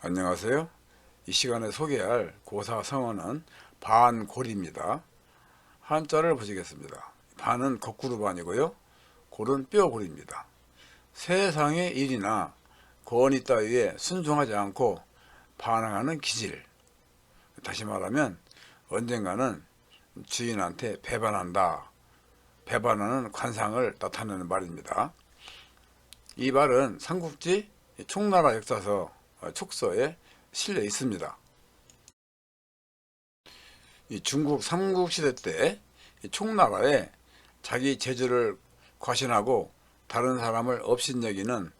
안녕하세요. 이 시간에 소개할 고사 성어는 반골입니다. 한자를 보시겠습니다. 반은 거꾸로 반이고요. 골은 뼈골입니다. 세상의 일이나 권위 따위에 순종하지 않고 반항하는 기질. 다시 말하면 언젠가는 주인한테 배반한다. 배반하는 관상을 나타내는 말입니다. 이 말은 삼국지 총나라 역사서 어, 촉서에 실려 있습니다. 이 중국 삼국시대 때이 총나라에 자기 재주를 과신하고 다른 사람을 업신여기는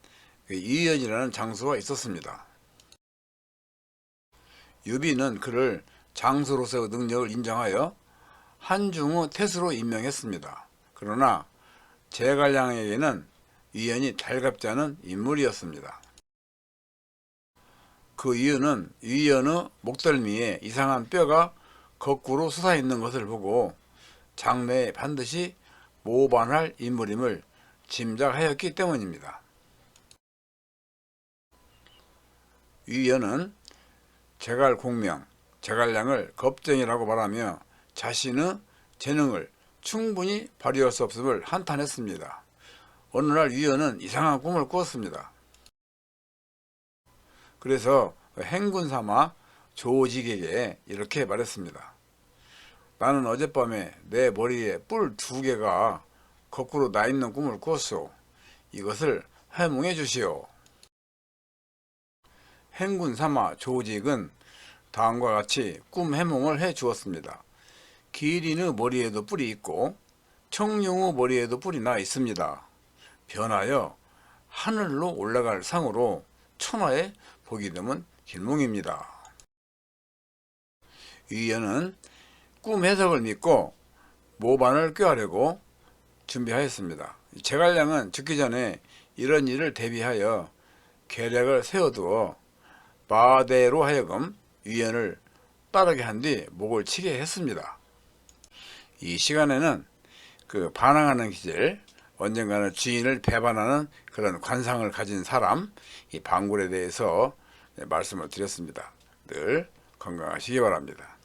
그 이연이라는 장수가 있었습니다. 유비는 그를 장수로서의 능력을 인정하여 한중의 태수로 임명했습니다. 그러나 제갈량에게는 위연이 달갑지 않은 인물이었습니다. 그 이유는 위연의 목덜미에 이상한 뼈가 거꾸로 솟아 있는 것을 보고 장래에 반드시 모반할 인물임을 짐작하였기 때문입니다. 위연은 제갈 공명, 제갈량을 겁쟁이라고 말하며 자신의 재능을 충분히 발휘할 수 없음을 한탄했습니다. 어느 날 위연은 이상한 꿈을 꾸었습니다. 그래서 행군 삼아 조직에게 이렇게 말했습니다. 나는 어젯밤에 내 머리에 뿔 두 개가 거꾸로 나 있는 꿈을 꾸었소. 이것을 해몽해 주시오. 행군 삼아 조직은 다음과 같이 꿈 해몽을 해 주었습니다. 기린의 머리에도 뿔이 있고 청룡의 머리에도 뿔이 나 있습니다. 변하여 하늘로 올라갈 상으로 천하에 보기 드문 길몽입니다. 위연은 꿈 해석을 믿고 모반을 꾀하려고 준비하였습니다. 제갈량은 죽기 전에 이런 일을 대비하여 계략을 세워두어 마대로 하여금 위연을 따르게 한 뒤 목을 치게 했습니다. 이 시간에는 그 반항하는 기질, 언젠가는 주인을 배반하는 그런 관상을 가진 사람, 이 방굴에 대해서 네, 말씀을 드렸습니다. 늘 건강하시기 바랍니다.